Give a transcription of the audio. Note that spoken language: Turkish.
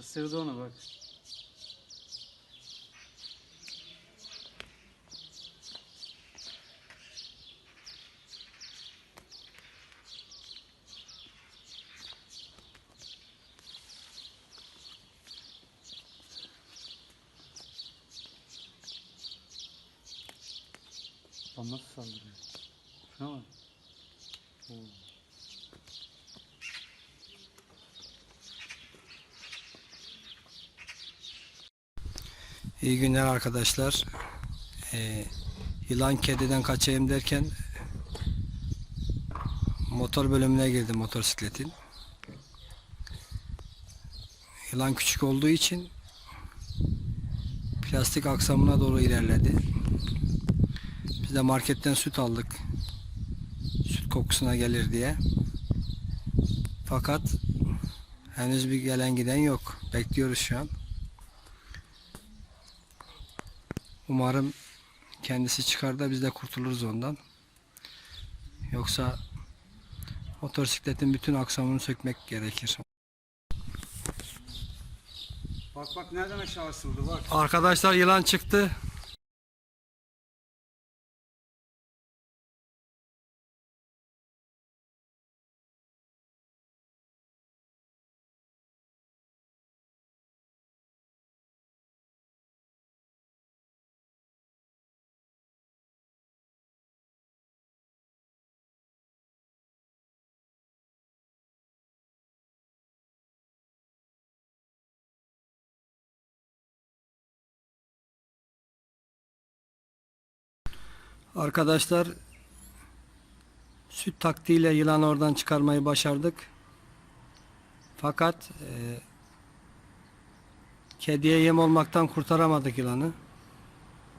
Isırdı onu bak. Lan nasıl saldırıyor? Şuna bak. Oo. İyi günler arkadaşlar. Ee, yılan kediden kaçayım derken motor bölümüne girdim motosikletin. Yılan küçük olduğu için plastik aksamına doğru ilerledi. Biz de marketten süt aldık. Süt kokusuna gelir diye. Fakat henüz bir gelen giden yok. Bekliyoruz şu an. Umarım kendisi çıkar da biz de kurtuluruz ondan. Yoksa motosikletin bütün aksamını sökmek gerekir. Bak bak nereden aşağı asıldı bak. Arkadaşlar yılan çıktı. Arkadaşlar süt taktiğiyle yılanı oradan çıkarmayı başardık. Fakat e, kediye yem olmaktan kurtaramadık yılanı.